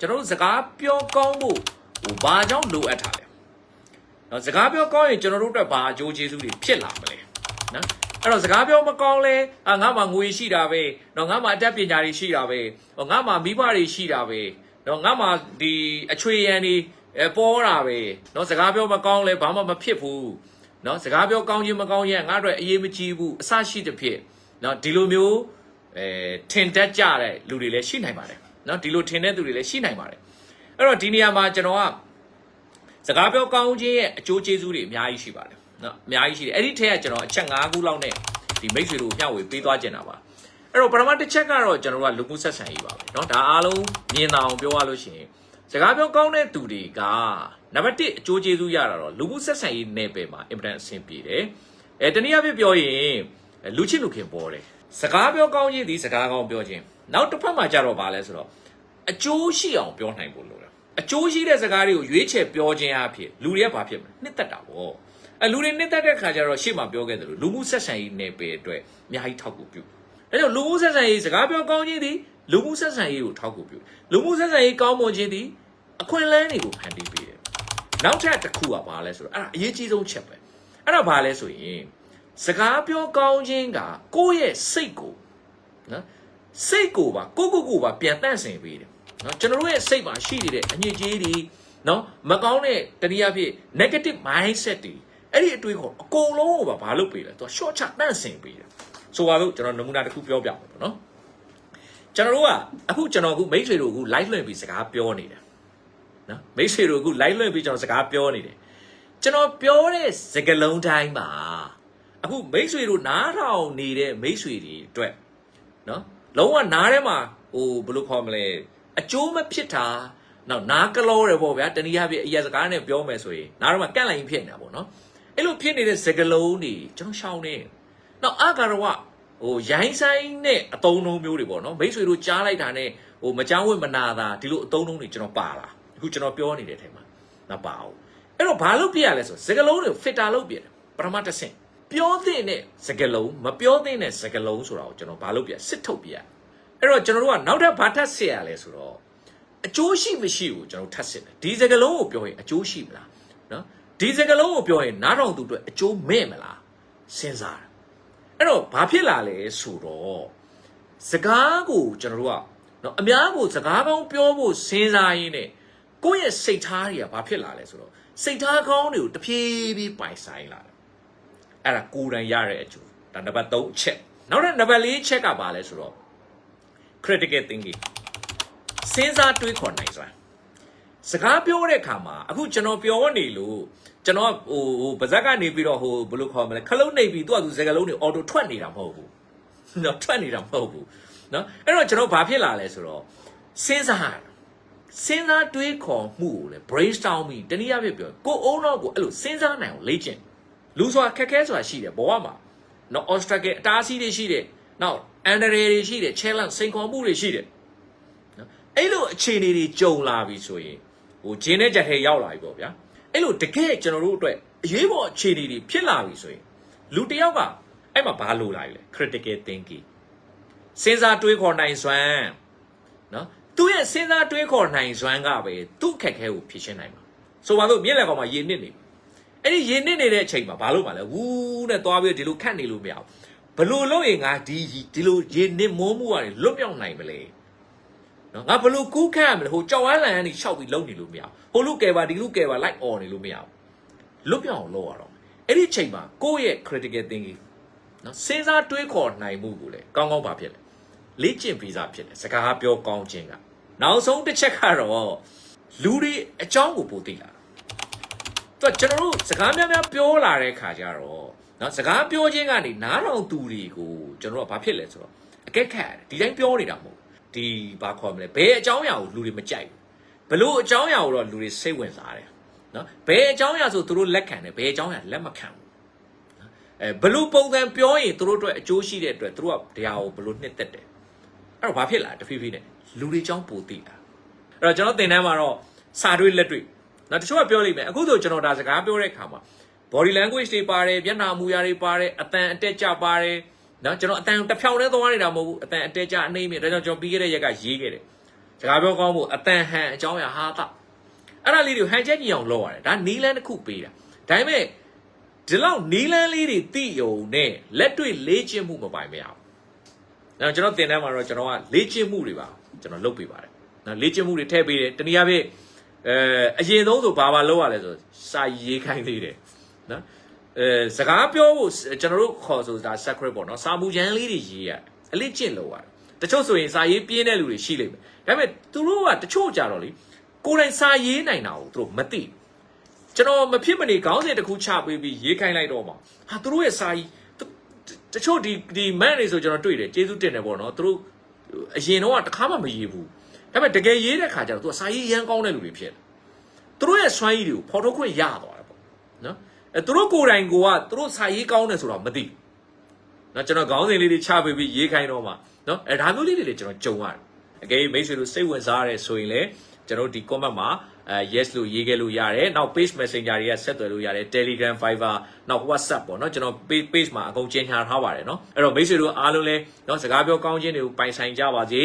ကျွန်တော်တို့စကားပြောကောင်းဖို့ဟိုဘာကြောင့်လိုအပ်တာလဲနော်စကားပြောကောင်းရင်ကျွန်တော်တို့အတွက်ဘာအကျိုးကျေးဇူးတွေဖြစ်လာမလဲနော်အဲ့တော့စကားပြောမကောင်းလဲအာငါမှငွေရှိတာပဲနော်ငါမှအတတ်ပညာတွေရှိတာပဲဟောငါမှမိဘတွေရှိတာပဲနော်ငါမှဒီအချွေရန်တွေအဲပေါ်တာပဲနော်စကားပြောမကောင်းလဲဘာမှမဖြစ်ဘူးနော်စကားပြောကောင်းခြင်းမကောင်းခြင်းငါတို့အရေးမကြီးဘူးအဆရှိတဲ့ဖြစ်နော်ဒီလိုမျိုးအဲထင်တတ်ကြတဲ့လူတွေလည်းရှိနိုင်ပါတယ် နော်ဒီလိုထင်တဲ့သူတွေလည်းရှိနိုင်ပါတယ်အဲ့တော့ဒီနေရာမှာကျွန်တော်က စကားပြောကောင်းခြင်းရဲ့အကျိုးကျေးဇူးတွေအများကြီးရှိပါတယ်နော်အများကြီးရှိတယ်အဲ့ဒီထက်ကကျွန်တော်အချက်၅ခုလောက်နဲ့ဒီမိတ်ဆွေတို့မျှဝေပေးသွားကျင်တာပါအဲ့တော့ပထမတစ်ချက်ကတော့ကျွန်တော်တို့ကလူမှုဆက်ဆံရေးပါပဲเนาะဒါအားလုံးမြင်သာအောင်ပြောရလို့ရှိရင်စကားပြောကောင်းတဲ့သူတွေကနံပါတ်1အကျိုးကျေးဇူးရတာတော့လူမှုဆက်ဆံရေးနယ်ပယ်မှာအင်ပဒန်အဆင်ပြေတယ်အဲတနည်းအားဖြင့်ပြောရင်လူချင်းလူခင်ပေါ်တယ် စကားပြောကောင်းခြင်းဒီစကားကောင်းပြောခြင်းနောက်တစ်ဖက်မှာကြတော့ဗာလဲဆိုတော့အကျိုးရှိအောင်ပြောနိုင်ဖို့လိုတယ်အကျိုးရှိတဲ့စကားတွေကိုရွေးချယ်ပြောခြင်းအဖြစ်လူတွေကဘာဖြစ်မလဲနှစ်သက်တာပေါ့အဲလူတွေနှစ်သက်တဲ့ခါကျတော့ရှေ့မှာပြောခဲ့တယ်လို့လူမှုဆက်ဆံရေးနယ်ပယ်အတွက်အများကြီးထောက်ကူပြုဒါကြောင့်လူမှုဆက်ဆံရေးစကားပြောကောင်းခြင်းသည်လူမှုဆက်ဆံရေးကိုထောက်ကူပြုလူမှုဆက်ဆံရေးကောင်းမွန်ခြင်းသည်အခွင့်အလမ်းတွေကိုဖန်တီးပေးတယ်နောက်ထပ်တစ်ခုကဘာလဲဆိုတော့အဲ့ဒါအရေးကြီးဆုံးချက်ပဲအဲ့ဒါဘာလဲဆိုရင် စကားပြောကောင်းခြင်းကကိုယ့်ရဲ့စိတ်ကိုနော်စိတ်ကိုပါကိုယ့်ကိုယ်ကိုယ်ပါပြန်တန့်စင်ပေးတယ်နော်ကျွန်တော်တို့ရဲ့စိတ်မှာရှိနေတဲ့အညစ်အကြေးတွေနော်မကောင်းတဲ့တတိယဖြစ် negative mindset တွေအဲ့ဒီအတွေးခေါ်အကုန်လုံးကိုပါဘာလုပ်ပေးလဲသူက short ချတန့်စင်ပေးတယ်ဆိုပါတော့ကျွန်တော်နမူနာတစ်ခုပြောပြမှာပေါ့နော်ကျွန်တော်တို့ကအခုကျွန်တော်အခုမိတ်ဆွေတို့အခု live လွှင့်ပြီးစကားပြောနေတယ်နော်မိတ်ဆွေတို့အခု live လွှင့်ပြီးကျွန်တော်စကားပြောနေတယ်ကျွန်တော်ပြောတဲ့စကားလုံးတိုင်းမှာ အခုမိတ်ဆွေတို့နားထောင်နေတဲ့မိတ်ဆွေတွေအတွက်နော်လုံးဝနားထဲမှာဟိုဘယ်လိုခေါ်မလဲအကျိုးမဖြစ်တာနောက်နားကလောတယ်ပေါ့ဗျာတနည်းအားဖြင့်အရာစကားနဲ့ပြောမယ်ဆိုရင်နားတော့မှကန့်လိုက်ရင်ဖြစ်နေတာပေါ့နော်အဲ့လိုဖြစ်နေတဲ့စကလုံးတွေကျွန်တော်ရှောင်းနေနောက်အကာရဝဟိုရိုင်းဆိုင်နဲ့အတုံးလုံးမျိုးတွေပေါ့နော်မိတ်ဆွေတို့ကြားလိုက်တာနဲ့ဟိုမကြောင်းဝင့်မနာတာဒီလိုအတုံးလုံးတွေကျွန်တော်ပါလာအခုကျွန်တော်ပြောနေတဲ့အချိန်မှာမပါဘူးအဲ့တော့ဘာလို့ပြရလဲဆိုစကလုံးတွေ filter လုပ်ပြတယ်ပထမတစ်ဆင့် ပြောတဲ့နဲ့စကလုံးမပြောတဲ့နဲ့စကလုံးဆိုတာကိုကျွန်တော်ဘာလို့ပြစစ်ထုတ်ပြရအဲ့တော့ကျွန်တော်တို့ကနောက်ထပ်ဘာထပ်ဆက်ရလဲဆိုတော့အကျိုးရှိမရှိကိုကျွန်တော်ထပ်စစ်တယ်ဒီစကလုံးကိုပြောရင်အကျိုးရှိမလားနော်ဒီစကလုံးကိုပြောရင်နားထောင်သူအတွက်အကျိုးမဲ့မလားစဉ်းစားတယ်အဲ့တော့ဘာဖြစ်လာလဲဆိုတော့စကားကိုကျွန်တော်တို့ကနော်အများကိုစကားကောင်းပြောဖို့စဉ်းစားရင်းနဲ့ကိုယ့်ရဲ့စိတ်ထားတွေကဘာဖြစ်လာလဲဆိုတော့စိတ်ထားကောင်းတွေကိုတဖြည်းဖြည်းပိုင်ဆိုင်လာတယ် အဲ့ဒါကိုယ်တိုင်ရတဲ့အကျိုးဒါနံပါတ်3အချက်နောက်ထပ်နံပါတ်4ချက်ကဘာလဲဆိုတော့ critical thinking စဉ်းစားတွေးခေါ်နိုင်စွာစကားပြောတဲ့အခါမှာအခုကျွန်တော်ပြောနေလို့ကျွန်တော်ဟိုဟိုပါဇက်ကနေပြီးတော့ဟိုဘယ်လိုခေါ်မလဲခလုံးနေပြီးသူကသူစကားလုံးတွေအော်တိုထွက်နေတာမဟုတ်ဘူးနော်ထွက်နေတာမဟုတ်ဘူးနော်အဲ့တော့ကျွန်တော်ဘာဖြစ်လာလဲဆိုတော့စဉ်းစားစဉ်းစားတွေးခေါ်မှုကိုလေ brainstorming တနည်းအားဖြင့်ပြောကိုယ်အုံတော့ကိုအဲ့လိုစဉ်းစားနိုင်အောင်လေ့ကျင့် လူဆိုတာခက်ခဲဆိုတာရှိတယ်ဘဝမှာနော် obstacle အတားအဆီးတွေရှိတယ်နောက်အန်ဒရယ်တွေရှိတယ် challenge စိန်ခေါ်မှုတွေရှိတယ်နော်အဲ့လိုအခြေအနေတွေကြုံလာပြီဆိုရင်ဟိုဂျင်းနဲ့ကြက်ထဲရောက်လာပြီပေါ့ဗျာအဲ့လိုတကယ်ကျွန်တော်တို့အတွက်အရေးပေါ်အခြေအနေတွေဖြစ်လာပြီဆိုရင်လူတစ်ယောက်ကအဲ့မှာဘာလိုလာလဲ critical thinking စဉ်းစားတွေးခေါ်နိုင်စွမ်းနော်သူ့ရဲ့စဉ်းစားတွေးခေါ်နိုင်စွမ်းကပဲသူ့အခက်အခဲကိုဖြေရှင်းနိုင်မှာဆိုပါတော့မြင့်လက်ကောင်မှာရေနစ်နေပြီ အဲ့ဒီရေနစ်နေတဲ့အချိန်မှာဘာလို့မှလဲဝူးနဲ့သွားပြီးဒီလိုခတ်နေလို့မရဘူးဘလို့လို့ရင်ငါဒီဒီလိုရေနစ်မိုးမှုကနေလွတ်မြောက်နိုင်မလဲနော်ငါဘလို့ကူးခတ်ရမလဲဟိုကြောက်ဝမ်းလန်ကနေရှောက်ပြီးလုံနေလို့မရဘူးဟိုလူကယ်ပါဒီလူကယ်ပါလိုက်អော်နေလို့မရဘူးလွတ်မြောက်အောင်လုပ်ရတော့အဲ့ဒီအချိန်မှာကိုယ့်ရဲ့ critical thinking နော်စဉ်းစားတွေးခေါ်နိုင်မှုကိုလေကောင်းကောင်းပါဖြစ်တယ်လေ့ကျင့်ပြီးသားဖြစ်တယ်စကားပြောကောင်းခြင်းကနောက်ဆုံးတစ်ချက်ကတော့လူတွေအကြောင်းကိုပိုသိလာ တော့ကျွန်တော်တို့စကားများများပြောလာတဲ့ခါကျတော့နော်စကားပြောခြင်းကနေနားထောင်သူတွေကိုကျွန်တော်တို့ကဘာဖြစ်လဲဆိုတော့အကက်ခတ်ရတယ်ဒီတိုင်းပြောနေတာမဟုတ်ဘူးဒီဘာခေါ်မလဲဘယ်အကြောင်းအရာကိုလူတွေမကြိုက်ဘူးဘလို့အကြောင်းအရာကိုတော့လူတွေစိတ်ဝင်စားတယ်နော်ဘယ်အကြောင်းအရာဆိုသူတို့လက်ခံတယ်ဘယ်အကြောင်းအရာလက်မခံဘူးအဲဘလူပုံစံပြောရင်သူတို့အတွက်အကျိုးရှိတဲ့အတွက်သူတို့ကတရားကိုဘလူနှစ်သက်တယ်အဲ့တော့ဘာဖြစ်လာတဖြည်းဖြည်းနဲ့လူတွေကြောင်းပိုသိတာအဲ့တော့ကျွန်တော်သင်တန်းမှာတော့စာတွေလက်တွေ နောက်တချို့ကပြောလိမ့်မယ်အခုဆိုကျွန်တော်ဒါစကားပြောတဲ့အခါမှာ body language တွေပါတယ်မျက်နှာမူရာတွေပါတယ်အတန်အတက်ကြပါတယ်နော်ကျွန်တော်အတန်တစ်ဖြောင်နဲ့သွားနေတာမဟုတ်ဘူးအတန်အတက်ကြအနေမြင့်ဒါကြောင့်ကျွန်တော်ပြီးခဲ့တဲ့ရက်ကရေးခဲ့တယ်စကားပြောကောင်းဖို့အတန်ဟန်အကြောင်းအရာဟာတာအဲ့ဒါလေးတွေဟန်ချက်ညီအောင်လုပ်ရတယ်ဒါနီလန်းတစ်ခုပေးတာဒါပေမဲ့ဒီလောက်နီလန်းလေးတွေတိယုံနဲ့လက်တွေ့လေ့ကျင့်မှုမပိုင်မရဘူးအဲ့တော့ကျွန်တော်သင်တန်းမှာတော့ကျွန်တော်ကလေ့ကျင့်မှုတွေပါကျွန်တော်လုပ်ပေးပါတယ်နော်လေ့ကျင့်မှုတွေထည့်ပေးတယ်တနည်းအားဖြင့် အဲအရင်ဆုံးဆိုဘာမှလုပ်ရလဲဆိုစာရေးခိုင်းသေးတယ်နော်အဲစကားပြောဖို့ကျွန်တော်တို့ခေါ်ဆိုတာ secret ပေါ့နော်စာမူချမ်းလေးတွေရေးရအလေးကျင့်လို့ရတယ်တချို့ဆိုရင်စာရေးပြင်းတဲ့လူတွေရှိလိမ့်မယ်ဒါပေမဲ့သူတို့ကတချို့ကြတော့လေကိုယ်တိုင်စာရေးနိုင်တာကိုသူတို့မသိဘူးကျွန်တော်မဖြစ်မနေခေါင်းစဉ်တစ်ခုချပေးပြီးရေးခိုင်းလိုက်တော့မှဟာသူတို့ရဲ့စာရေးတချို့ဒီဒီမန်တွေဆိုကျွန်တော်တွေ့တယ်ကျေးဇူးတင်တယ်ပေါ့နော်သူတို့အရင်တော့တခါမှမရေးဘူး ဒါပေမဲ့တကယ်ရေးတဲ့ခါကျတော့သူကစာရေးရမ်းကောင်းတဲ့လူတွေဖြစ်တယ်သူတို့ရဲ့စွမ်းရည်တွေကိုဖော်ထုတ်ခွင့်ရသွားတယ်ပေါ့နော်အဲသူတို့ကိုယ်တိုင်ကိုကသူတို့စာရေးကောင်းတယ်ဆိုတော့မသိဘူးနော်ကျွန်တော်ခေါင်းစဉ်လေးတွေချပေးပြီးရေးခိုင်းတော့မှနော်အဲဒါမျိုးလေးတွေလည်းကျွန်တော်ကြုံရတယ်အကယ်၍မိတ်ဆွေတို့စိတ်ဝင်စားရတယ်ဆိုရင်လည်းကျွန်တော်တို့ဒီ comment မှာအဲ yes လို့ရေးခဲ့လို့ရတယ်နောက် page messenger တွေကဆက်သွယ်လို့ရတယ် telegram fiber နောက် whatsapp ပေါ့နော်ကျွန်တော် page page မှာအကုန်ကျင်ညာထားပါတယ်နော်အဲ့တော့မိတ်ဆွေတို့အားလုံးလည်းနော်စကားပြောကောင်းခြင်းတွေကိုပိုင်ဆိုင်ကြပါစေ